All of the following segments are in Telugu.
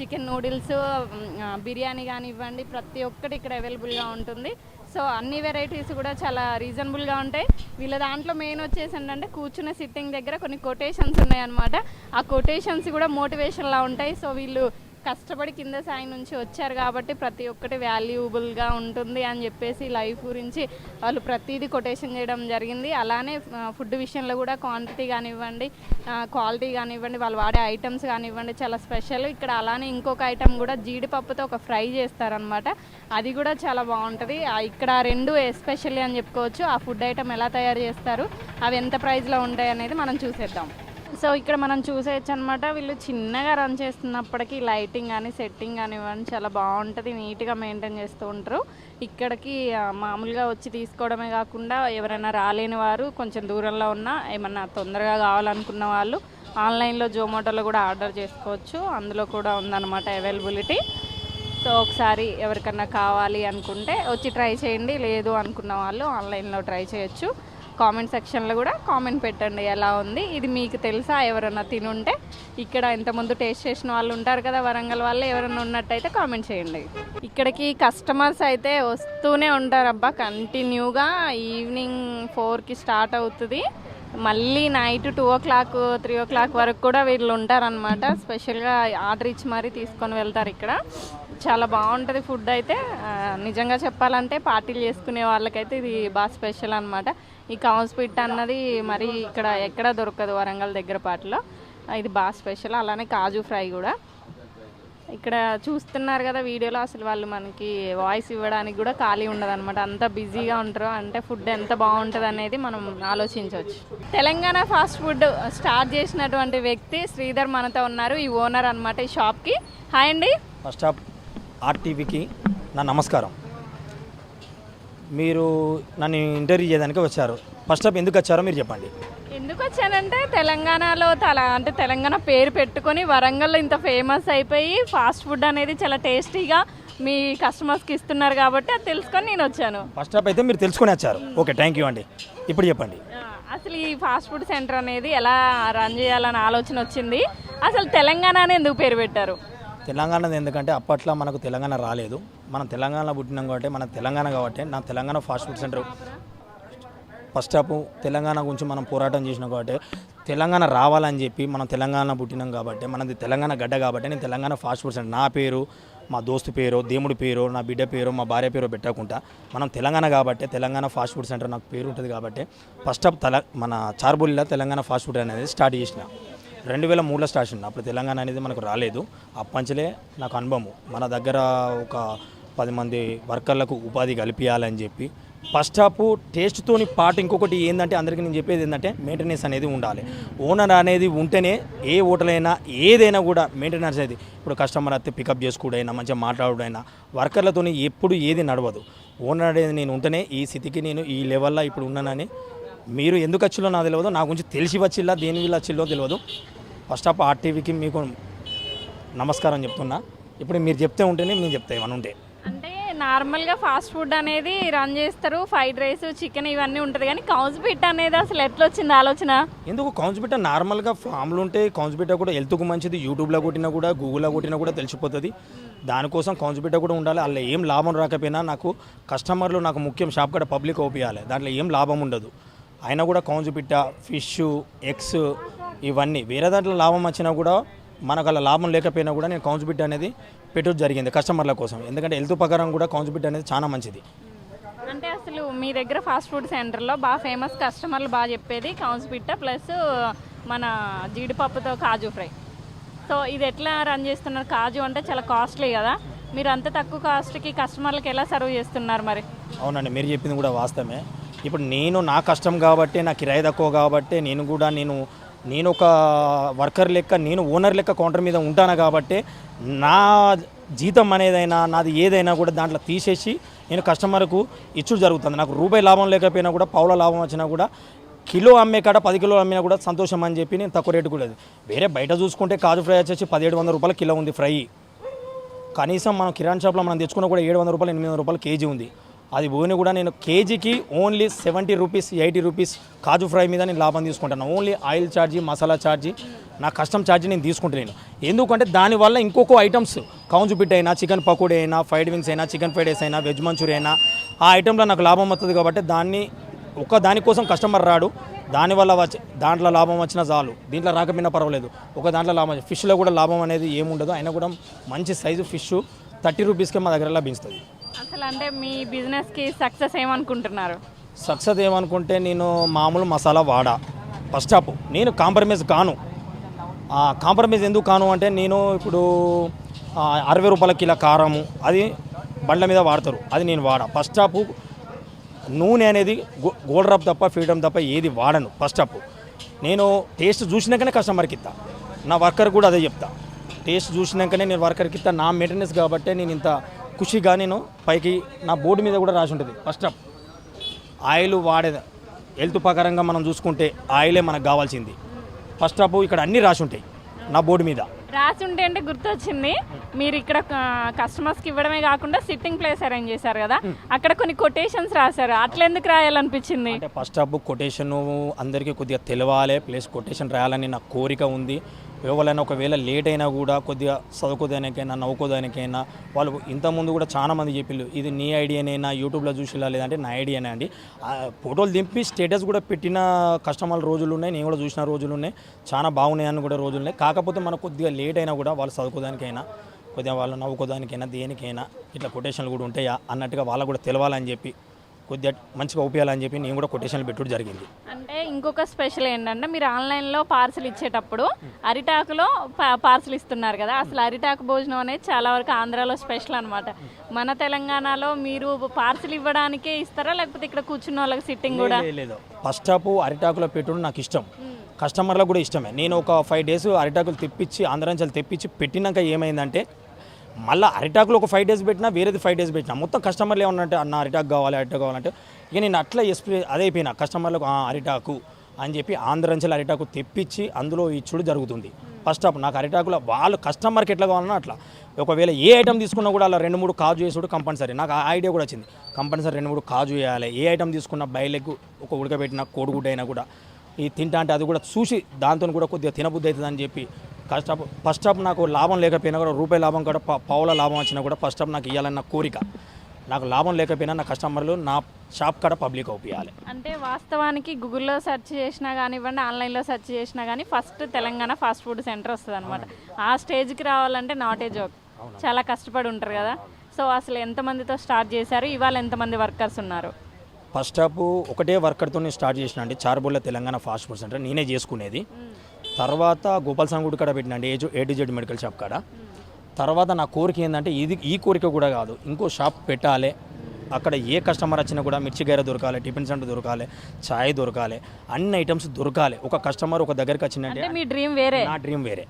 చికెన్ నూడిల్స్ బిర్యానీ కానివ్వండి ప్రతి ఒక్కటి ఇక్కడ అవైలబుల్గా ఉంటుంది. సో అన్ని వెరైటీస్ కూడా చాలా రీజనబుల్గా ఉంటాయి. వీళ్ళ దాంట్లో మెయిన్ వచ్చేసి ఏంటంటే కూర్చునే సిట్టింగ్ దగ్గర కొన్ని కొటేషన్స్ ఉన్నాయన్నమాట. ఆ కొటేషన్స్ కూడా మోటివేషన్లా ఉంటాయి. సో వీళ్ళు కష్టపడి కింద స్థాయి నుంచి వచ్చారు కాబట్టి ప్రతి ఒక్కటి వాల్యూబుల్గా ఉంటుంది అని చెప్పేసి లైఫ్ గురించి వాళ్ళు ప్రతిదీ కొటేషన్ చేయడం జరిగింది. అలానే ఫుడ్ విషయంలో కూడా క్వాంటిటీ కానివ్వండి క్వాలిటీ కానివ్వండి వాళ్ళు వాడే ఐటమ్స్ కానివ్వండి చాలా స్పెషల్. ఇక్కడ అలానే ఇంకొక ఐటమ్ కూడా జీడిపప్పుతో ఒక ఫ్రై చేస్తారనమాట అది కూడా చాలా బాగుంటుంది. ఇక్కడ రెండు ఎస్పెషల్లీ అని చెప్పుకోవచ్చు. ఆ ఫుడ్ ఐటమ్ ఎలా తయారు చేస్తారు అవి ఎంత ప్రైస్లో ఉంటాయి అనేది మనం చూసేద్దాం. సో ఇక్కడ మనం చూసేయచ్చు అనమాట వీళ్ళు చిన్నగా రన్ చేస్తున్నప్పటికీ లైటింగ్ కానీ సెట్టింగ్ కానివ్వండి చాలా బాగుంటుంది నీట్గా మెయింటైన్ చేస్తూ ఉంటారు. ఇక్కడికి మామూలుగా వచ్చి తీసుకోవడమే కాకుండా ఎవరైనా రాలేని వారు కొంచెం దూరంలో ఉన్న ఏమన్నా తొందరగా కావాలనుకున్న వాళ్ళు ఆన్లైన్లో జొమాటోలో కూడా ఆర్డర్ చేసుకోవచ్చు. అందులో కూడా ఉందన్నమాట అవైలబిలిటీ. సో ఒకసారి ఎవరికన్నా కావాలి అనుకుంటే వచ్చి ట్రై చేయండి. లేదు అనుకున్న వాళ్ళు ఆన్లైన్లో ట్రై చేయొచ్చు. కామెంట్ సెక్షన్లో కూడా కామెంట్ పెట్టండి ఎలా ఉంది? ఇది మీకు తెలుసా? ఎవరైనా తినుంటే ఇక్కడ ఇంతకుముందు టేస్ట్ చేసిన వాళ్ళు ఉంటారు కదా వరంగల్ వాళ్ళు ఎవరైనా ఉన్నట్టయితే కామెంట్ చేయండి. ఇక్కడికి కస్టమర్స్ అయితే వస్తూనే ఉంటారబ్బా కంటిన్యూగా ఈవినింగ్ ఫోర్కి స్టార్ట్ అవుతుంది. మళ్ళీ night two o'clock three o'clock వరకు కూడా వీళ్ళు ఉంటారనమాట స్పెషల్గా ఆర్డర్ ఇచ్చి మరీ తీసుకొని వెళ్తారు ఇక్కడ. చాలా బాగుంటుంది ఫుడ్ అయితే. నిజంగా చెప్పాలంటే పార్టీలు చేసుకునే వాళ్ళకైతే ఇది బాగా స్పెషల్ అనమాట ఈ కౌన్స్ పిట్ అన్నది మరి ఇక్కడ ఎక్కడ దొరకదు వరంగల్ దగ్గర పాటలో. ఇది బాగా స్పెషల్. అలానే కాజు ఫ్రై కూడా. ఇక్కడ చూస్తున్నారు కదా వీడియోలో అసలు వాళ్ళు మనకి వాయిస్ ఇవ్వడానికి కూడా ఖాళీ ఉండదు అనమాట అంత బిజీగా ఉంటారు. అంటే ఫుడ్ ఎంత బాగుంటుంది అనేది మనం ఆలోచించవచ్చు. తెలంగాణ ఫాస్ట్ ఫుడ్ స్టార్ట్ చేసినటువంటి వ్యక్తి శ్రీధర్ మనతో ఉన్నారు. ఈ ఓనర్ అనమాట ఈ షాప్కి. హాయ్ అండి. ఫస్ట్ ఆఫ్ ఆర్టీవీకి నా నమస్కారం. మీరు నన్ను ఇంటర్వ్యూ చేయడానికి వచ్చారు. ఫస్ట్ ఆఫ్ ఎందుకు వచ్చారో మీరు చెప్పండి. ఎందుకు వచ్చానంటే తెలంగాణలో తల అంటే తెలంగాణ పేరు పెట్టుకొని వరంగల్లో ఇంత ఫేమస్ అయిపోయి ఫాస్ట్ ఫుడ్ అనేది చాలా టేస్టీగా మీ కస్టమర్స్కి ఇస్తున్నారు కాబట్టి అది తెలుసుకొని నేను వచ్చాను. ఫస్ట్ ఆఫ్ అయితే మీరు తెలుసుకొని వచ్చారు. ఓకే థ్యాంక్ యూ అండి. ఇప్పుడు చెప్పండి. ఆ, అసలు ఈ ఫాస్ట్ ఫుడ్ సెంటర్ అనేది ఎలా రన్ చేయాలని ఆలోచన వచ్చింది. అసలు తెలంగాణ అని ఎందుకు పేరు పెట్టారు? తెలంగాణది ఎందుకంటే అప్పట్లో మనకు తెలంగాణ రాలేదు. మనం తెలంగాణలో పుట్టినాం కాబట్టి మన తెలంగాణ కాబట్టి నా Telangana fast food centre. First of Telangana గురించి మనం పోరాటం చేసినాం కాబట్టి తెలంగాణ రావాలని చెప్పి మనం తెలంగాణ పుట్టినాం కాబట్టి మనది తెలంగాణ గడ్డ కాబట్టి నేను తెలంగాణ ఫాస్ట్ ఫుడ్ సెంటర్. నా పేరు మా దోస్తు పేరు దేవుడి పేరు నా బిడ్డ పేరు మా భార్య పేరు పెట్టకుండా మనం తెలంగాణ కాబట్టి తెలంగాణ ఫాస్ట్ ఫుడ్ సెంటర్ నాకు పేరు ఉంటుంది కాబట్టి ఫస్ట్ ఆఫ్ తెల మన చార్బుల్లిలో తెలంగాణ ఫాస్ట్ ఫుడ్ అనేది స్టార్ట్ చేసిన. రెండు వేల మూడులో స్టార్ట్ అయింది అప్పుడు తెలంగాణ అనేది మనకు రాలేదు. అప్పంచలే నాకు అనుభవం మన దగ్గర ఒక పది మంది వర్కర్లకు ఉపాధి కల్పించాలని చెప్పి. ఫస్ట్ హాఫ్ టేస్ట్తోని పాటు ఇంకొకటి ఏంటంటే అందరికీ నేను చెప్పేది ఏంటంటే మెయింటెనెన్స్ అనేది ఉండాలి. ఓనర్ అనేది ఉంటేనే ఏ హోటల్ అయినా ఏదైనా కూడా మెయింటెనెన్స్ అనేది. ఇప్పుడు కస్టమర్ అయితే పికప్ చేసుకోడైనా మంచిగా మాట్లాడుడైనా వర్కర్లతోని ఎప్పుడు ఏది నడవదు. ఓనర్ అనేది నేను ఉంటేనే ఈ స్థితికి నేను ఈ లెవెల్లో ఇప్పుడు ఉన్నానని మీరు ఎందుకు వచ్చిలో నాకు తెలియదు. నా గురించి తెలిసి వచ్చిల్లా దేని వల్ల వచ్చిల్లో తెలియదు. ఫస్ట్ ఆఫ్ ఆర్టీవీకి మీకు నమస్కారం చెప్తున్నా. ఇప్పుడు మీరు చెప్తే ఉంటేనే మేము చెప్తా ఏమైనా ఉంటే. అంటే నార్మల్గా ఫాస్ట్ ఫుడ్ అనేది రన్ చేస్తారు. ఫ్రైడ్ రైస్ చికెన్ ఇవన్నీ ఉంటుంది కానీ కౌజ్ పిట్ అనేది అసలు ఎట్లా వచ్చింది ఆలోచన? ఎందుకు? కౌన్స్బిట్ట నార్మల్గా ఫామ్లు ఉంటే కౌన్స్బిట్ట కూడా హెల్త్కు మంచిది. యూట్యూబ్లో కొట్టినా కూడా గూగుల్లో కొట్టినా కూడా తెలిసిపోతుంది. దానికోసం కౌన్స్బిట్ట కూడా ఉండాలి. అందులో ఏం లాభం రాకపోయినా నాకు కస్టమర్లు నాకు ముఖ్యం. షాప్ కాడ పబ్లిక్ ఓపియాలి దాంట్లో ఏం లాభం ఉండదు. అయినా కూడా కౌన్స్బిట్ట ఫిష్ ఎగ్స్ ఇవన్నీ వేరే దాంట్లో లాభం వచ్చినా కూడా మనకు అలా లాభం లేకపోయినా కూడా నేను కౌన్స్బిట్ అనేది పెట్టడం జరిగింది కస్టమర్ల కోసం. ఎందుకంటే హెల్త్ ప్రకారం కూడా కౌన్స్బిట్ అనేది చాలా మంచిది. అంటే అసలు మీ దగ్గర ఫాస్ట్ ఫుడ్ సెంటర్లో బాగా ఫేమస్ కస్టమర్లు బాగా చెప్పేది కౌన్స్ పిట్ట ప్లస్ మన జీడిపప్పుతో కాజు ఫ్రై. సో ఇది ఎట్లా రన్ చేస్తున్నారు? కాజు అంటే చాలా కాస్ట్లీ కదా. మీరు అంత తక్కువ కాస్ట్కి కస్టమర్లకు ఎలా సర్వ్ చేస్తున్నారు మరి? అవునండి మీరు చెప్పింది కూడా వాస్తవమే. ఇప్పుడు నేను నా కష్టం కాబట్టి నా కిరాయి తక్కువ కాబట్టి నేను కూడా నేను నేను ఒక వర్కర్ లెక్క నేను ఓనర్ లెక్క కౌంటర్ మీద ఉంటాను కాబట్టి నా జీతం అనేదైనా నాది ఏదైనా కూడా దాంట్లో తీసేసి నేను కస్టమర్కు ఇచ్చుడు జరుగుతుంది. నాకు రూపాయి లాభం లేకపోయినా కూడా పావుల లాభం వచ్చినా కూడా కిలో అమ్మే కాడ పది కిలోలు అమ్మినా కూడా సంతోషం అని చెప్పి నేను తక్కువ రేటు కూడా లేదు. వేరే బయట చూసుకుంటే కాజు ఫ్రై వచ్చేసి పదిహేడు వందల రూపాయల కిలో ఉంది ఫ్రై. కనీసం మనం కిరాణా షాప్లో మనం తెచ్చుకున్న కూడా ఏడు వందల రూపాయలు ఎనిమిది వందల రూపాయలు కేజీ ఉంది. అది పోయిన కూడా నేను కేజీకి only seventy rupees eighty rupees కాజు ఫ్రై మీద నేను లాభం తీసుకుంటాను. Only oil charge masala charge నా కష్టం ఛార్జీ నేను తీసుకుంటాను ఎందుకంటే దానివల్ల ఇంకొక ఐటమ్స్ కౌంజు పిట్ అయినా చికెన్ పకోడీ అయినా ఫ్రైడ్ వింగ్స్ అయినా చికెన్ ఫ్రైడ్ రైస్ అయినా వెజ్ మంచూరియా అయినా ఆ ఐటెంలో నాకు లాభం వస్తుంది కాబట్టి దాన్ని ఒక్క దానికోసం కస్టమర్ రాడు. దానివల్ల వచ్చి దాంట్లో లాభం వచ్చినా చాలు. దీంట్లో రాకపోయినా పర్వాలేదు. ఒక దాంట్లో లాభం ఫిష్లో కూడా లాభం అనేది ఏముండదు. అయినా కూడా మంచి సైజు ఫిష్ థర్టీ రూపీస్కే మా దగ్గర లభిస్తుంది అసలు అంటే మీ బిజినెస్కి సక్సెస్ ఏమనుకుంటున్నారు? సక్సెస్ ఏమనుకుంటే నేను మామూలు మసాలా వాడా. ఫస్ట్ ఆఫ్ నేను కాంప్రమైజ్ కాను. కాంప్రమైజ్ ఎందుకు కాను అంటే నేను ఇప్పుడు అరవై రూపాయల కిలో కారము అది బండ్ల మీద వాడతారు. అది నేను వాడా. ఫస్ట్ ఆఫ్ నూనె అనేది గో గోల్డ్ రబ్ తప్ప ఫ్రీడమ్ తప్ప ఏది వాడను. ఫస్ట్ ఆఫ్ నేను టేస్ట్ చూసినాకనే కస్టమర్కి ఇస్తా నా వర్కర్ కూడా అదే చెప్తా. టేస్ట్ చూసినాకనే నేను వర్కర్కి ఇస్తా నా మెయింటెనెన్స్ కాబట్టి నేను ఇంత ఖుషిగా నేను పైకి నా బోర్డు మీద కూడా రాసి ఉంటుంది. ఫస్ట్ ఆఫ్ ఆయిల్ వాడేది హెల్త్ ప్రకారంగా మనం చూసుకుంటే ఆయిలే మనకు కావాల్సింది. ఫస్ట్ ఆఫ్ ఇక్కడ అన్నీ రాసి ఉంటాయి నా బోర్డు మీద. రాసి ఉంటే అంటే గుర్తొచ్చింది. మీరు ఇక్కడ కస్టమర్స్కి ఇవ్వడమే కాకుండా సిట్టింగ్ ప్లేస్ అరేంజ్ చేశారు కదా. అక్కడ కొన్ని కొటేషన్స్ రాశారు. అట్లా ఎందుకు రాయాలనిపించింది? అంటే ఫస్ట్ ఆఫ్ కొటేషన్ అందరికీ కొద్దిగా తెలవాలి. ప్లస్ కొటేషన్ రాయాలని నా కోరిక ఉంది. ఎవరైనా ఒకవేళ లేట్ అయినా కూడా కొద్దిగా చదువుకోదానికైనా నవ్వుకోదానికైనా వాళ్ళు ఇంతకుముందు కూడా చాలా మంది చెప్పిళ్ళు ఇది నీ ఐడియానైనా యూట్యూబ్లో చూసిలా లేదంటే నా ఐడియానే అండి. ఆ ఫోటోలు దింపి స్టేటస్ కూడా పెట్టిన కస్టమర్ల రోజులు ఉన్నాయి. నేను కూడా చూసిన రోజులు ఉన్నాయి. చాలా బాగున్నాయని కూడా రోజులు ఉన్నాయి. కాకపోతే మనకు కొద్దిగా లేట్ అయినా కూడా వాళ్ళు చదువుకోదానికైనా కొద్దిగా వాళ్ళు నవ్వుకోదానికైనా దేనికైనా ఇట్లా కొటేషన్లు కూడా ఉంటాయా అన్నట్టుగా వాళ్ళకు కూడా తెలవాలని చెప్పి కొద్దిగా మంచిగా ఉపయోగాలని చెప్పి నేను కూడా కొటేషన్లు పెట్టుడు జరిగింది. అంటే ఇంకొక స్పెషల్ ఏంటంటే మీరు ఆన్లైన్లో పార్సిల్ ఇచ్చేటప్పుడు అరిటాకులో పార్సిల్ ఇస్తున్నారు కదా అసలు అరిటాకు భోజనం అనేది చాలా వరకు ఆంధ్రాలో స్పెషల్ అనమాట మన తెలంగాణలో మీరు పార్సిల్ ఇవ్వడానికే ఇస్తారా లేకపోతే ఇక్కడ కూర్చున్న వాళ్ళకి సిట్టింగ్ కూడా? లేదు ఫస్ట్ ఆఫ్ అరిటాకులో పెట్టుడు నాకు ఇష్టం. కస్టమర్లకు కూడా ఇష్టమే. నేను ఒక ఫైవ్ డేస్ అరిటాకులు తెప్పించి ఆంధ్ర తెప్పించి పెట్టినాక ఏమైందంటే మళ్ళీ అరిటాకులు ఒక ఫైవ్ డేస్ పెట్టినా వేరేది ఫైవ్ డేస్ పెట్టినా మొత్తం కస్టమర్లు ఏమన్నంటే అన్న అరిటాకు కావాలి అరిటాకు కావాలంటే ఇక నేను అట్లా ఎక్స్ప్లే అదే అయిపోయినా కస్టమర్లకు అరిటాకు అని చెప్పి ఆంధ్ర అరిటాకు తెప్పించి అందులో ఇచ్చుడు జరుగుతుంది. ఫస్ట్ ఆఫ్ నాకు అరిటాకులో వాళ్ళు కస్టమర్కి ఎట్లా కావాలన్నా అట్లా. ఒకవేళ ఏ ఐటమ్ తీసుకున్నా కూడా అలా రెండు మూడు కాజు వేసుడు కంపల్సరీ. నాకు ఆ ఐడియా కూడా వచ్చింది. కంపల్సరీ రెండు మూడు కాజు వేయాలి ఏ ఐటమ్ తీసుకున్నా బయలకు ఒక ఉడకబెట్టిన కోడిగుడ్డ అయినా కూడా. ఈ తింటా అంటే అది కూడా చూసి దాంతో కూడా కొద్దిగా తినబుద్ధి అవుతుంది అని చెప్పి ఫస్ట్ ఆఫ్ ఫస్ట్ ఆఫ్ నాకు లాభం లేకపోయినా కూడా రూపాయి లాభం కూడా పావుల లాభం వచ్చినా కూడా ఫస్ట్ ఆఫ్ నాకు ఇవ్వాలన్న కోరిక. నాకు లాభం లేకపోయినా నా కస్టమర్లు నా షాప్ కాడ పబ్లిక్ అవుపియాలి అంటే వాస్తవానికి గూగుల్లో సెర్చ్ చేసినా కానివ్వండి ఆన్లైన్లో సెర్చ్ చేసినా కానీ first Telangana fast food centre వస్తుంది అనమాట ఆ స్టేజ్కి రావాలంటే నాట్ ఏ జోక్ చాలా కష్టపడి ఉంటారు కదా. సో అసలు ఎంతమందితో స్టార్ట్ చేశారు? ఇవాళ ఎంతమంది వర్కర్స్ ఉన్నారు? ఫస్ట్ ఆఫ్ ఒకటే వర్కర్తో నేను స్టార్ట్ చేసిన అండి. చార్బోళ్ళ తెలంగాణ ఫాస్ట్ ఫుడ్ సెంటర్ నేనే చేసుకునేది. తర్వాత గోపాల్ స్వామి గుడి కాడ పెట్టినండి A A to Z medical shop కాడ. తర్వాత నా కోరిక ఏంటంటే ఇది ఈ కోరిక కూడా కాదు. ఇంకో షాప్ పెట్టాలి. అక్కడ ఏ కస్టమర్ వచ్చినా కూడా మిర్చి గైర దొరకాలి టిఫిన్ సెంటర్ దొరకాలి ఛాయ్ దొరకాలి అన్ని ఐటమ్స్ దొరకాలి. ఒక కస్టమర్ ఒక దగ్గరికి వచ్చిందంటే మీ డ్రీమ్ వేరే. నా డ్రీమ్ వేరే.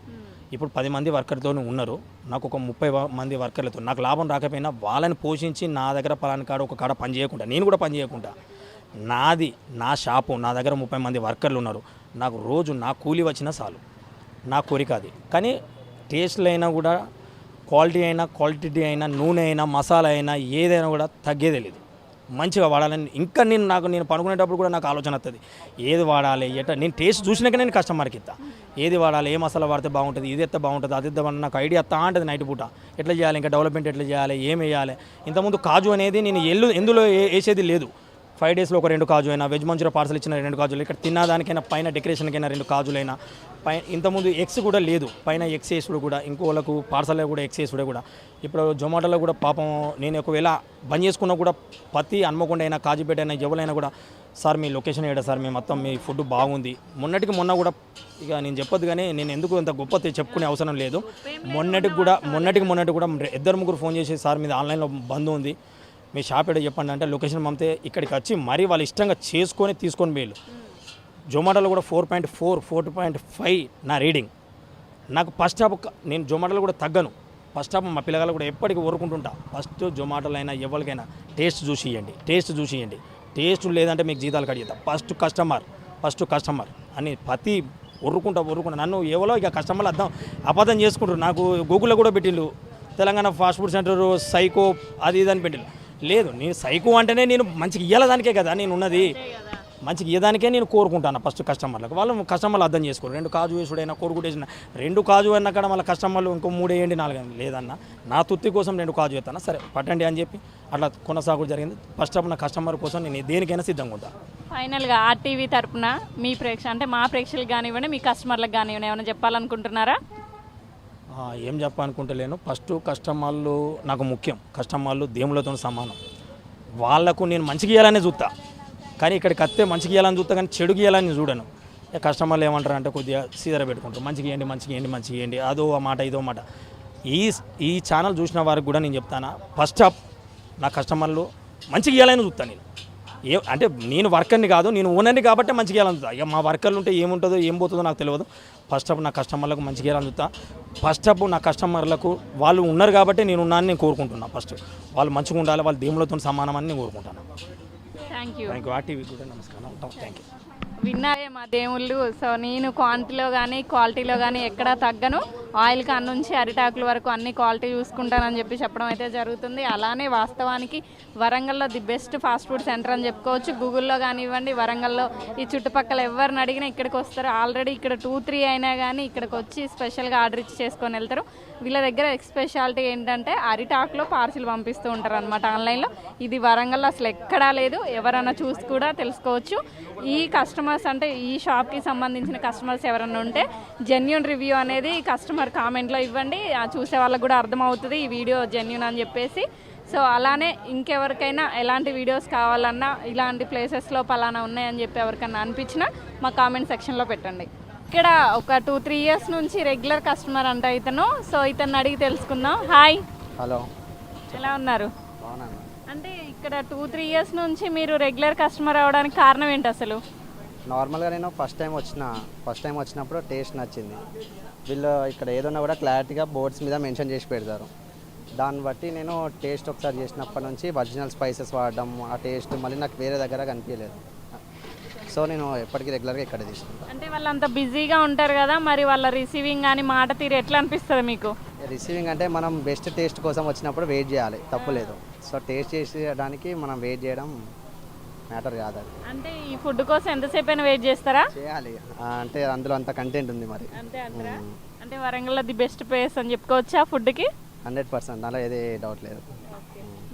ఇప్పుడు పది మంది వర్కర్తో ఉన్నారు. నాకు ఒక ముప్పై మంది వర్కర్లతో. నాకు లాభం రాకపోయినా వాళ్ళని పోషించి నా దగ్గర పలాని కాడ ఒక కాడ పని చేయకుండా నేను కూడా పని చేయకుండా నాది నా షాపు నా దగ్గర ముప్పై మంది వర్కర్లు ఉన్నారు. నాకు రోజు నా కూలి వచ్చినా చాలు. నా కోరిక అది. కానీ టేస్ట్లు అయినా కూడా క్వాలిటీ అయినా క్వాలిటీ అయినా నూనె అయినా మసాలా అయినా ఏదైనా కూడా తగ్గేదే లేదు. మంచిగా వాడాలని ఇంకా నేను నాకు నేను పనుకునేటప్పుడు కూడా నాకు ఆలోచన వస్తుంది ఏది వాడాలి ఎట నేను టేస్ట్ చూసినాక నేను కస్టమర్కి ఇస్తా ఏది వాడాలి ఏ మసాలా వాడితే బాగుంటుంది ఇది ఎత్త బాగుంటుంది అది ఇద్దామని నాకు ఐడియా వస్తా ఉంటుంది నైట్ పూట. ఎట్లా చేయాలి ఇంకా డెవలప్మెంట్ ఎట్లా చేయాలి ఏం వేయాలి? ఇంతకుముందు కాజు అనేది నేను ఎల్లు ఎందులో వేసేది లేదు. ఫైవ్ డేస్లో ఒక రెండు కాజు అయినా వెజ్ మంచూరియా పార్సల్ ఇచ్చిన రెండు కాజులు ఇక్కడ తిన్నదానికైనా పైన డెకరేషన్కైనా రెండు కాజులైనా పై ఇంతకుముందు ఎగ్స్ కూడా లేదు పైన ఎగ్స్ వేసుడు కూడా ఇంకో వాళ్ళకు పార్సల్ కూడా ఎగ్స్ వేసుడే కూడా. ఇప్పుడు జొమాటోలో కూడా పాపం నేను ఒకవేళ బంద్ చేసుకున్నా కూడా పత్తి హన్మకొండ అయినా కాజీపేట అయినా ఎవరైనా కూడా సార్ మీ లొకేషన్ ఏడా సార్ మీ మొత్తం మీ ఫుడ్ బాగుంది. మొన్నటికి మొన్న కూడా ఇక నేను చెప్పొద్దు కానీ నేను ఎందుకు ఇంత గొప్ప చెప్పుకునే అవసరం లేదు. మొన్నటికి కూడా మొన్నటికి మొన్నటి కూడా ఇద్దరు ముగ్గురు ఫోన్ చేసి సార్ మీద ఆన్లైన్లో బంద్ ఉంది. మీ షాప్ ఎక్కడ చెప్పండి అంటే లొకేషన్ పంపితే ఇక్కడికి వచ్చి మరీ వాళ్ళు ఇష్టంగా చేసుకొని తీసుకొని వీళ్ళు జొమాటోలో కూడా four point four four point five నా రీడింగ్ నాకు ఫస్ట్ హాఫ్ నేను జొమాటోలో కూడా తగ్గను. ఫస్ట్ హాఫ్ మా పిల్లగాళ్ళు కూడా ఎప్పటికీ ఊరుకుంటుంటా. ఫస్ట్ జొమాటోలో అయినా ఎవరికైనా టేస్ట్ చూసి ఇవ్వండి టేస్ట్ చూసి ఇవ్వండి టేస్ట్ లేదంటే మీకు జీతాలు కడిగేదా ఫస్ట్ కస్టమర్ ఫస్ట్ కస్టమర్ అని ప్రతి ఉరుకుంటా ఉరుకుంటా నన్ను ఎవరో ఇక కస్టమర్లు అర్థం అబద్ధం చేసుకుంటారు. నాకు గూగుల్లో కూడా పెట్టిండు Telangana fast food centre psycho అది ఇది అని పెట్టిండు లేదు నేను సైకో అంటేనే నేను మంచిగా ఇయ్యాలదానికే కదా నేను ఉన్నది మంచిగా ఇయ్యడానికే నేను కోరుకుంటాను ఫస్ట్ కస్టమర్లకు. వాళ్ళు కస్టమర్లు అర్థం చేసుకోరు. రెండు కాజు వేసుడైనా కోరుకుంటే వేసిన రెండు కాజు అన్న కాడ మళ్ళీ కస్టమర్లు ఇంకో మూడు వేయండి నాలుగు లేదన్న నా తుత్తి కోసం రెండు కాజు వేస్తాను? సరే పట్టండి అని చెప్పి అట్లా కొనసాగు జరిగింది. ఫస్ట్ ఆఫ్ నా కస్టమర్ కోసం నేను దేనికైనా సిద్ధంగా ఉంటాను ఫైనల్గా ఆర్టీవీ తరపున మీ ప్రేక్ష అంటే మా ప్రేక్షకులకు కానివ్వండి మీ కస్టమర్లకు కానివ్వండి ఏమైనా చెప్పాలనుకుంటున్నారా? ఏం చెప్పాలనుకుంటలేను. ఫస్ట్ కస్టమర్లు నాకు ముఖ్యం. కస్టమర్లు దేవుళ్ళతో సమానం. వాళ్ళకు నేను మంచి ఇవ్వాలనే చూస్తా కానీ ఇక్కడికి వస్తే మంచి గీయాలని చూస్తా కానీ చెడు గీయాలని చూడను. కస్టమర్లు ఏమంటారు అంటే కొద్దిగా సీదర పెట్టుకుంటారు. మంచిగా ఇవ్వండి మంచిగా ఇవ్వండి మంచిగా ఏంటి అదో ఆ మాట ఇదో మాట. ఈ ఈ ఛానల్ చూసిన వారికి కూడా నేను చెప్తాను. ఫస్ట్ ఆఫ్ నా కస్టమర్లు మంచిగా ఇవ్వాలని చూస్తాను నేను. ఏ అంటే నేను వర్కర్ని కాదు నేను ఓనర్ని కాబట్టి మంచిగా చూస్తా. ఇక మా వర్కర్లు ఉంటే ఏముంటుందో ఏం పోతుందో నాకు తెలియదు ఫస్ట్ ఆఫ్ నా కస్టమర్లకు మంచిగా చూస్తా. ఫస్ట్ ఆఫ్ నా కస్టమర్లకు వాళ్ళు ఉన్నారు కాబట్టి నేను ఉన్నాను నేను కోరుకుంటున్నా ఫస్ట్ వాళ్ళు మంచిగా ఉండాలి వాళ్ళు దేవుళ్ళతో సమానమని నేను కోరుకుంటాను thank you thank you RTV కూడా నమస్కారం. థ్యాంక్ యూ విన్నారే మా దేవుళ్ళు. సో నేను క్వాంటిటీలో కానీ క్వాలిటీలో కానీ ఎక్కడా తగ్గను. ఆయిల్ కాన్ నుంచి అరిటాకుల వరకు అన్ని క్వాలిటీ చూసుకుంటానని చెప్పి చెప్పడం అయితే జరుగుతుంది. అలానే వాస్తవానికి వరంగల్లో the best fast food centre అని చెప్పుకోవచ్చు. గూగుల్లో కానివ్వండి వరంగల్లో ఈ చుట్టుపక్కల ఎవరిని అడిగినా ఇక్కడికి వస్తారు. ఆల్రెడీ ఇక్కడ టూ త్రీ అయినా కానీ ఇక్కడికి వచ్చి స్పెషల్గా ఆర్డర్ ఇచ్చి చేసుకొని వెళ్తారు. వీళ్ళ దగ్గర స్పెషాలిటీ ఏంటంటే అరిటాకులో పార్సిల్ పంపిస్తూ ఉంటారు అనమాట ఆన్లైన్లో. ఇది వరంగల్లో అసలు ఎక్కడా లేదు. ఎవరైనా చూసి కూడా తెలుసుకోవచ్చు. ఈ కస్టమర్స్ అంటే ఈ షాప్కి సంబంధించిన కస్టమర్స్ ఎవరైనా ఉంటే జెన్యున్ రివ్యూ అనేది కస్టమర్ కామెంట్లో ఇవ్వండి. చూసే వాళ్ళకి కూడా అర్థమవుతుంది ఈ వీడియో జెన్యున్ అని చెప్పేసి. సో అలానే ఇంకెవరికైనా ఎలాంటి వీడియోస్ కావాలన్నా ఇలాంటి ప్లేసెస్లో పలానా ఉన్నాయని చెప్పి ఎవరికైనా అనిపించినా మా కామెంట్ సెక్షన్లో పెట్టండి. ఇక్కడ ఒక టూ త్రీ ఇయర్స్ నుంచి రెగ్యులర్ కస్టమర్ అంట ఇతను. సో ఇతను అడిగి తెలుసుకుందాం. హాయ్ హలో ఎలా ఉన్నారు? అంటే ఇక్కడ టూ త్రీ ఇయర్స్ నుంచి మీరు రెగ్యులర్ కస్టమర్ అవ్వడానికి కారణం ఏంటి అసలు? నార్మల్గా నేను ఫస్ట్ టైం వచ్చిన ఫస్ట్ టైం వచ్చినప్పుడు టేస్ట్ నచ్చింది. వీళ్ళు ఇక్కడ ఏదన్నా కూడా క్లారిటీగా బోర్డ్స్ మీద మెన్షన్ చేసి పెడతారు. దాన్ని బట్టి నేను టేస్ట్ ఒకసారి చేసినప్పటి నుంచి ఒరిజినల్ స్పైసెస్ వాడడం ఆ టేస్ట్ మళ్ళీ నాకు వేరే దగ్గర కనిపించలేదు. సో నేను ఎప్పటికీ రెగ్యులర్గా ఇక్కడ తీసుకుంటాను అంటే వాళ్ళు అంత బిజీగా ఉంటారు కదా మరి వాళ్ళ రిసీవింగ్ కానీ మాట తీరు ఎట్లా అనిపిస్తుంది మీకు? రిసీవింగ్ అంటే మనం బెస్ట్ టేస్ట్ కోసం వచ్చినప్పుడు వెయిట్ చేయాలి తప్పులేదు సో టేస్ట్ చేసేయడానికి మనం వెయిట్ చేయడం మ్యాటర్ కాదు అది. అంటే ఈ ఫుడ్ కోసం ఎంతసేపు అయినా వెయిట్ చేస్తారా? చేయాలి. ఆ, అంటే అందులో అంత కంటెంట్ ఉంది మరి. అంతే అంటారా? అంటే వరంగల్లో ది బెస్ట్ ప్లేస్ అని చెప్పుకోవచ్చా ఫుడ్కి? Hundred percent. అలా ఏదే డౌట్ లేదు.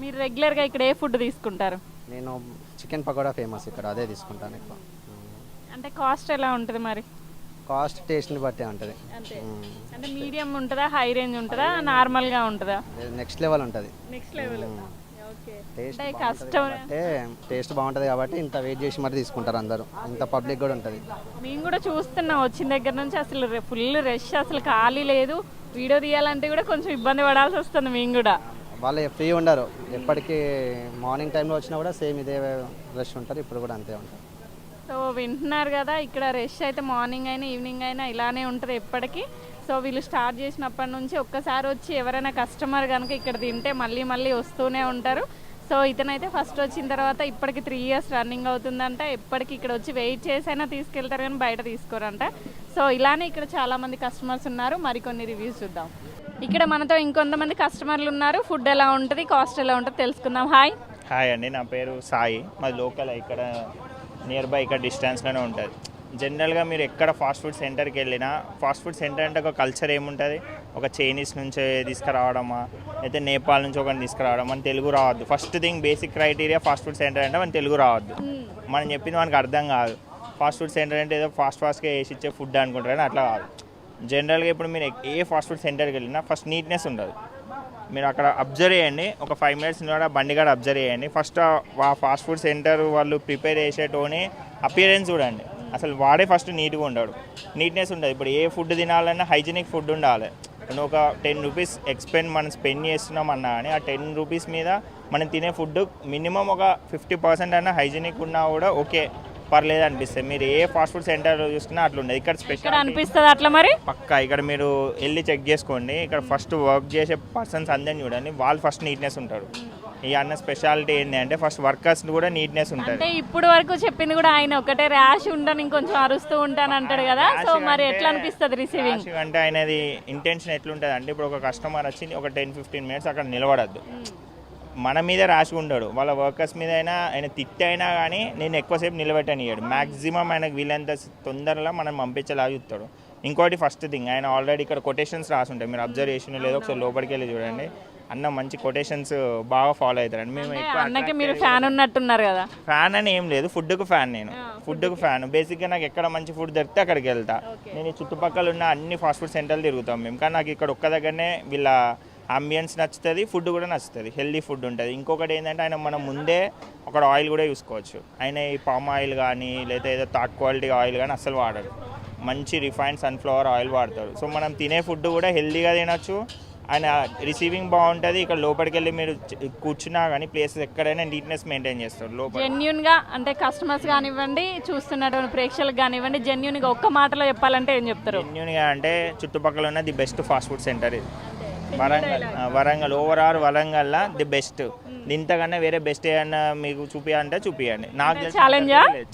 మీరు రెగ్యులర్గా ఇక్కడ ఏ ఫుడ్ తీసుకుంటారు? నేను చికెన్ పకోడా ఫేమస్ ఇక్కడ అదే తీసుకుంటాను ఎక్కువ. అంటే కాస్ట్ ఎలా ఉంటుంది మరి? కాస్ట్ టేస్ట్ని బట్టే ఉంటుంది. అంతే. అంటే మీడియం ఉంటుందా హై రేంజ్ ఉంటుందా నార్మల్గా ఉంటుందా? నెక్స్ట్ లెవెల్ ఉంటుంది. నెక్స్ట్ లెవెల్ టేస్ట్ అంటే టేస్ట్ బాగుంటుంది కాబట్టి ఇంత వెయిట్ చేసి మరి తీసుకుంటారు అందరూ. ఇంత పబ్లిక్ కూడా ఉంటుంది. మేము కూడా చూస్తున్నాం వచ్చిన దగ్గర నుంచి అసలు ఫుల్ రష్ అసలు ఖాళీ లేదు. వీడియో తీయాలంటే కూడా కొంచెం ఇబ్బంది పడాల్సి వస్తుంది మేము కూడా. వాళ్ళు ఫ్రీ ఉండరు. ఎప్పటికీ మార్నింగ్ టైంలో వచ్చినా కూడా సేమ్ ఇదే రష్ ఉంటారు. ఇప్పుడు కూడా అంతే ఉంటారు. సో వింటున్నారు కదా ఇక్కడ రష్ అయితే మార్నింగ్ అయినా ఈవినింగ్ అయినా ఇలానే ఉంటుంది ఎప్పటికీ. సో వీళ్ళు స్టార్ట్ చేసినప్పటి నుంచి ఒక్కసారి వచ్చి ఎవరైనా కస్టమర్ కనుక ఇక్కడ తింటే మళ్ళీ మళ్ళీ వస్తూనే ఉంటారు. సో ఇతనైతే ఫస్ట్ వచ్చిన తర్వాత ఇప్పటికి త్రీ ఇయర్స్ రన్నింగ్ అవుతుందంట. ఇప్పటికి ఇక్కడ వచ్చి వెయిట్ చేసైనా తీసుకెళ్తారు కానీ బయట తీసుకోరంట. సో ఇలానే ఇక్కడ చాలా మంది కస్టమర్స్ ఉన్నారు. మరికొన్ని రివ్యూస్ చూద్దాం. ఇక్కడ మనతో ఇంకొంతమంది కస్టమర్లు ఉన్నారు. ఫుడ్ ఎలా ఉంటుంది కాస్ట్ ఎలా ఉంటుంది తెలుసుకుందాం. హాయ్ హాయ్ అండి నా పేరు సాయి. మాది లోకల్ ఇక్కడ నియర్ బై ఇక్కడ డిస్టెన్స్లోనే ఉంటుంది. జనరల్గా మీరు ఎక్కడ ఫాస్ట్ ఫుడ్ సెంటర్కి వెళ్ళినా ఫాస్ట్ ఫుడ్ సెంటర్ అంటే ఒక కల్చర్ ఏముంటుంది? ఒక చైనీస్ నుంచి తీసుకురావడమా? అయితే నేపాల్ నుంచి ఒకరిని తీసుకురావడం మన తెలుగు రావద్దు. First thing basic criteria fast food centre అంటే మన తెలుగు రావద్దు. మనం చెప్పింది మనకు అర్థం కాదు. ఫాస్ట్ ఫుడ్ సెంటర్ అంటే ఏదో ఫాస్ట్ ఫాస్ట్గా వేసి ఇచ్చే ఫుడ్ అనుకుంటారు కానీ అట్లా కాదు. జనరల్గా ఇప్పుడు మీరు ఏ ఫాస్ట్ ఫుడ్ సెంటర్కి వెళ్ళినా ఫస్ట్ నీట్నెస్ ఉండదు. మీరు అక్కడ అబ్జర్వ్ చేయండి. ఒక ఫైవ్ మినిట్స్ కూడా బండి కాడ అబ్జర్వ్ చేయండి. ఫస్ట్ ఆ ఫాస్ట్ ఫుడ్ సెంటర్ వాళ్ళు ప్రిపేర్ చేసేటోని అపియరెన్స్ చూడండి. అసలు వాడే ఫస్ట్ నీట్గా ఉండడు. నీట్నెస్ ఉండదు. ఇప్పుడు ఏ ఫుడ్ తినాలన్నా హైజీనిక్ ఫుడ్ ఉండాలి. ఇప్పుడు ఒక టెన్ రూపీస్ ఎక్స్పెండ్ మనం స్పెండ్ చేస్తున్నాం అన్నా కానీ ఆ టెన్ రూపీస్ మీద మనం తినే ఫుడ్ మినిమం ఒక ఫిఫ్టీ పర్సెంట్ అన్న హైజీనిక్ ఉన్నా కూడా ఓకే పర్లేదు అనిపిస్తుంది. మీరు ఏ ఫాస్ట్ ఫుడ్ సెంటర్ చూసుకున్నా అట్లా ఉండదు. ఇక్కడ ఇక్కడ స్పెషల్ అనిపిస్తుంది అట్లా మరి? పక్కా ఇక్కడ మీరు వెళ్ళి చెక్ చేసుకోండి. ఇక్కడ ఫస్ట్ వర్క్ చేసే పర్సన్స్ అందరిని చూడండి. వాళ్ళు ఫస్ట్ నీట్నెస్ ఉంటారు. ఈ అన్న స్పెషాలిటీ ఏంటి అంటే ఫస్ట్ వర్కర్స్ కూడా నీట్నెస్ ఉంటుంది. అంటే ఇప్పుడు వరకు చెప్పింది కూడా ఆయన ఒకటే ర్యాష్ ఉండని ఇంకొంచెం అరుస్తూ ఉంటాను అంటాడు కదా. సో మరి ఎట్లా అనిపిస్తుంది రిసీవింగ్ Cash అంటే ఆయనది ఇంటెన్షన్ ఎట్లుంటుంది అంటే ఇప్పుడు ఒక కస్టమర్ వచ్చి ఒక టెన్ ఫిఫ్టీన్ మినిట్స్ అక్కడ నిలబడద్దు. మన మీద రాసి ఉండడు. వాళ్ళ వర్కర్స్ మీద అయినా ఆయన తిట్టైనా కానీ నేను ఎక్కువసేపు నిలబెట్టనియాడు మ్యాక్సిమం ఆయనకు వీళ్ళంత తొందరలో మనం పంపించేలా చూస్తాడు. ఇంకోటి ఫస్ట్ థింగ్ ఆయన ఆల్రెడీ ఇక్కడ కొటేషన్స్ రాసి ఉంటాయి మీరు అబ్జర్వ్ చేసిన లేదో ఒకసారి లోపలికి వెళ్ళి చూడండి. అన్న మంచి కొటేషన్స్ బాగా ఫాలో అవుతారండి. మేము ఎక్కువ అన్నకి మీరు ఫ్యాన్ ఉన్నట్టున్నారు కదా. ఫ్యాన్ అని ఏం లేదు ఫుడ్కు ఫ్యాన్ నేను. ఫుడ్కు ఫ్యాన్ బేసిక్గా నాకు ఎక్కడ మంచి ఫుడ్ దొరికితే అక్కడికి వెళ్తా. నేను చుట్టుపక్కల ఉన్న అన్ని ఫాస్ట్ ఫుడ్ సెంటర్లు తిరుగుతాం మేము. కానీ నాకు ఇక్కడ ఒక్క దగ్గరనే వీళ్ళ అంబియన్స్ నచ్చుతుంది ఫుడ్ కూడా నచ్చుతుంది. హెల్దీ ఫుడ్ ఉంటుంది. ఇంకొకటి ఏంటంటే ఆయన మనం ముందే ఒక ఆయిల్ కూడా చూసుకోవచ్చు. ఆయన ఈ పామ్ ఆయిల్ కానీ లేదా ఏదో థర్డ్ క్వాలిటీ ఆయిల్ కానీ అస్సలు వాడరు మంచి రిఫైన్డ్ సన్ఫ్లవర్ ఆయిల్ వాడతారు సో మనం తినే ఫుడ్ కూడా హెల్దీగా తినచ్చు. ఆయన రిసీవింగ్ బాగుంటుంది. ఇక్కడ లోపలికి వెళ్ళి మీరు కూర్చున్నా కానీ ప్లేసెస్ ఎక్కడైనా నీట్నెస్ మెయింటైన్ చేస్తారు లోపల. జెన్యున్గా అంటే కస్టమర్స్ కానివ్వండి చూస్తున్నటువంటి ప్రేక్షకులకు కానివ్వండి జెన్యున్గా ఒక్క మాటలో చెప్పాలంటే ఏం చెప్తారు? జెన్యున్గా అంటే చుట్టుపక్కల ఉన్న the best fast food centre ఇది. వరంగల్ వరంగల్ ఓవరాల్ వరంగల్లో ది బెస్ట్ ఇంతకన్నా వేరే బెస్ట్ ఏమన్నా మీకు చూపియాలంటే చూపియండి. నాకు?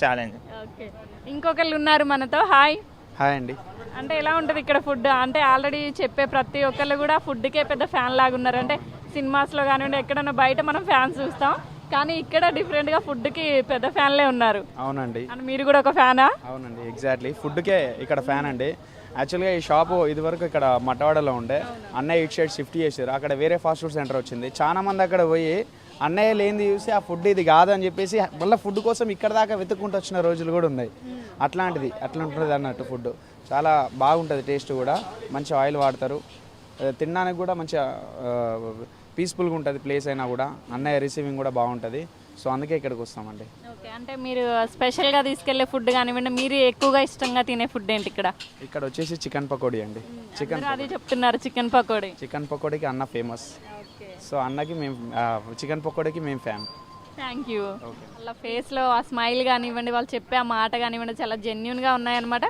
ఛాలెంజ్ ఓకే ఇంకొకళ్ళు ఉన్నారు మనతో. హాయ్ హాయ్ అండి. అంటే ఎలా ఉంటుంది ఇక్కడ ఫుడ్ అంటే ఆల్రెడీ చెప్పే ప్రతి ఒక్కళ్ళు కూడా ఫుడ్కే పెద్ద ఫ్యాన్ లాగా ఉన్నారు. అంటే సినిమాస్లో కానివ్వండి ఎక్కడన్నా బయట మనం ఫ్యాన్స్ చూస్తాం. కానీ ఇక్కడ డిఫరెంట్గా ఫుడ్కి పెద్ద ఫ్యాన్లే ఉన్నారు. అవునండి. అని మీరు కూడా ఒక ఫ్యానా అవునండి ఎగ్జాక్ట్లీ ఫుడ్కే ఇక్కడ ఫ్యాన్ అండి. యాక్చువల్గా ఈ షాపు ఇదివరకు ఇక్కడ మట్టవాడలో ఉండే. అన్నయ్య ఇటు సైడ్ షిఫ్ట్ చేశారు. అక్కడ వేరే ఫాస్ట్ ఫుడ్ సెంటర్ వచ్చింది. చాలా మంది అక్కడ పోయి అన్నయ్య లేనిది చూసి ఆ ఫుడ్ ఇది కాదు అని చెప్పేసి మళ్ళీ ఫుడ్ కోసం ఇక్కడ దాకా వెతుక్కుంటూ వచ్చిన రోజులు కూడా ఉన్నాయి. అట్లాంటిది అట్లా ఉంటుంది అన్నట్టు ఫుడ్ చాలా బాగుంటుంది టేస్ట్ కూడా. మంచి ఆయిల్ వాడతారు. తినడానికి కూడా మంచిగా పీస్ఫుల్గా ఉంటుంది ప్లేస్ అయినా కూడా. అన్నయ్య రిసీవింగ్ కూడా బాగుంటుంది. సో అందుకే ఇక్కడికి వస్తామండి. ఓకే అంటే మీరు స్పెషల్గా తీసుకెళ్ళే ఫుడ్ కానివ్వండి మీరు ఎక్కువగా ఇష్టంగా తినే ఫుడ్ ఏంటి ఇక్కడ? ఇక్కడ వచ్చేసి చికెన్ పకోడీ అండి. చికెన్ అది చెప్తున్నారు చికెన్ పకోడీ. చికెన్ పకోడీకి అన్న ఫేమస్ సో అన్నకి మేము చికెన్ పకోడీకి మేము ఫ్యాన్ థ్యాంక్ యూ వాళ్ళ ఫేస్లో ఆ స్మైల్ కానివ్వండి వాళ్ళు చెప్పే ఆ మాట కానివ్వండి చాలా జెన్యున్గా ఉన్నాయన్నమాట.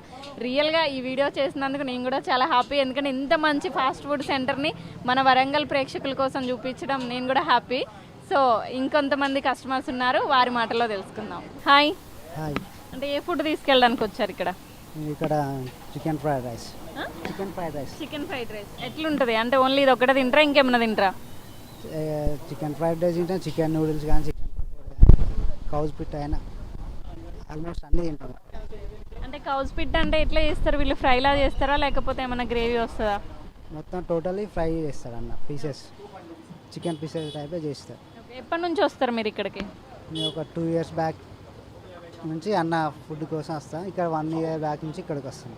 రియల్గా ఈ వీడియో చేసినందుకు నేను కూడా చాలా హ్యాపీ ఎందుకంటే ఇంత మంచి ఫాస్ట్ ఫుడ్ సెంటర్ని మన వరంగల్ ప్రేక్షకుల కోసం చూపించడం నేను కూడా హ్యాపీ సో ఇంకొంతమంది కస్టమర్స్ ఉన్నారు వారి మాటలో తెలుసుకుందాం. హాయ్ హాయ్ అంటే ఏ ఫుడ్ తీసుకెళ్ళడానికి వచ్చారు ఇక్కడ? ఇక్కడ chicken fried rice chicken fried rice chicken fried rice ఎట్లుంటుంది? అంటే ఓన్లీ ఇది ఒకటే తింటారా? ఇంకేమైనా తింటారా? చికెన్ ఫ్రైడ్ రైస్ తింటాం చికెన్ నూడిల్స్ కానీ కౌజ్ పిట్ అయినా. ఆల్మోస్ట్ అన్నీ తింటాం అంటే కౌస్ పిట్ అంటే ఎట్లా చేస్తారు? వీళ్ళు ఫ్రైలా చేస్తారా? లేకపోతే ఏమైనా గ్రేవీ వస్తుందా? మొత్తం టోటలీ ఫ్రై చేస్తారు అన్న పీసెస్. చికెన్ పీసెస్ టైపే చేస్తారు. ఎప్పటి నుంచి వస్తారు మీరు ఇక్కడికి? నేను ఒక టూ ఇయర్స్ బ్యాక్ నుంచి అన్న ఫుడ్ కోసం వస్తాను. ఇక్కడ వన్ ఇయర్ బ్యాక్ నుంచి ఇక్కడికి వస్తాను.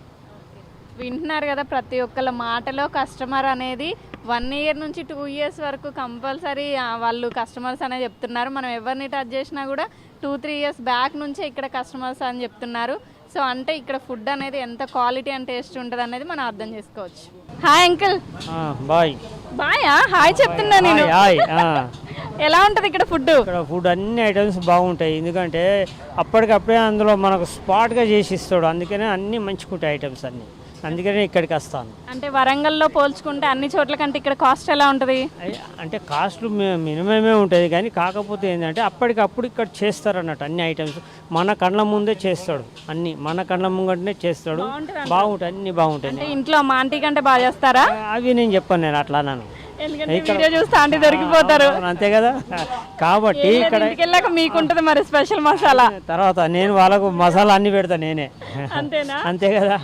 వింటున్నారు కదా ప్రతి ఒక్కళ్ళ మాటలో కస్టమర్ అనేది వన్ ఇయర్ నుంచి టూ ఇయర్స్ వరకు కంపల్సరీ వాళ్ళు కస్టమర్స్ అనే చెప్తున్నారు. మనం ఎవరిని టచ్ చేసినా కూడా టూ త్రీ ఇయర్స్ బ్యాక్ నుంచే ఇక్కడ కస్టమర్స్ అని చెప్తున్నారు. సో అంటే ఇక్కడ ఫుడ్ అనేది ఎంత క్వాలిటీ అండ్ టేస్ట్ ఉంటుంది అనేది మనం అర్థం చేసుకోవచ్చు. Hi uncle. బాయ్. బాయా? హాయ్ చెప్తున్నా నేను. ఎలా ఉంటుంది ఇక్కడ ఫుడ్? ఇక్కడ ఫుడ్ అన్ని ఐటమ్స్ బాగుంటాయి. ఎందుకంటే అప్పటికప్పుడే అందులో మనకు స్పాట్గా చేసి ఇస్తాడు. అందుకనే అన్ని మంచిగుంటాయి ఐటమ్స్ అన్ని. అందుకనే ఇక్కడికి వస్తాను. అంటే వరంగల్లో పోల్చుకుంటే అన్ని చోట్ల కంటే ఇక్కడ కాస్ట్ ఎలా ఉంటుంది? అంటే కాస్ట్లు మినిమమే ఉంటుంది కానీ కాకపోతే ఏంటంటే అప్పటికప్పుడు ఇక్కడ చేస్తారు అన్నట్టు అన్ని ఐటమ్స్. మన కళ్ళ ముందే చేస్తాడు అన్ని. మన కళ్ళ ముంగటనే చేస్తాడు. బాగుంటాయి అన్ని బాగుంటాయి. అంటే ఇంట్లో మా ఆంటీ కంటే బాగా చేస్తారా? అవి నేను చెప్పాను నేను అట్లా నన్ను ఎందుకంటే వీడియో చూస్తే ఆంటీ దొరికిపోతారు. అంతే కదా? కాబట్టి ఇక్కడ వెళ్ళాక మీకుంటది మరి స్పెషల్ మసాలా. తర్వాత నేను వాళ్ళకు మసాలా అన్ని పెడతా నేనే. అంతేనా? అంతే కదా?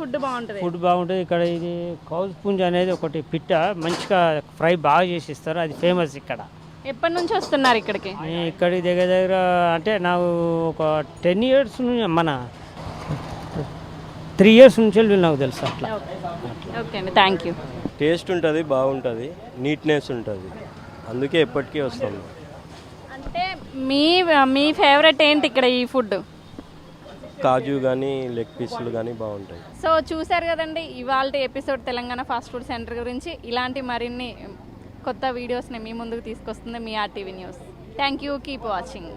ఫుడ్ బాగుంటది. ఫుడ్ బాగుంటుంది. ఇక్కడ ఇది కౌజ్ పుంజ్ అనేది ఒకటి పిట్ట మంచిగా ఫ్రై బాగా చేసి ఇస్తారు అది ఫేమస్ ఇక్కడ. ఎప్పటి నుంచి వస్తున్నారు ఇక్కడికి? నేను ఇక్కడి దగ్గర దగ్గర అంటే నాకు ఒక టెన్ ఇయర్స్ మన త్రీ ఇయర్స్ నుంచి వెళ్ళి నాకు తెలుసు అట్లా. ఓకే. అండి. థ్యాంక్ యూ టేస్ట్ ఉంటుంది బాగుంటుంది నీట్నెస్ ఉంటుంది. అందుకే ఎప్పటికీ వస్తాము. అంటే మీ మీ ఫేవరెట్ ఏంటి ఇక్కడ ఈ ఫుడ్ కాజు కానీ లెగ్ పీసులు కానీ బాగుంటాయి. సో చూసారు కదండి ఇవాళ episode Telangana fast food centre గురించి. ఇలాంటి మరిన్ని కొత్త వీడియోస్ని మీ ముందుకు తీసుకొస్తుంది మీ RTV news thank you keep watching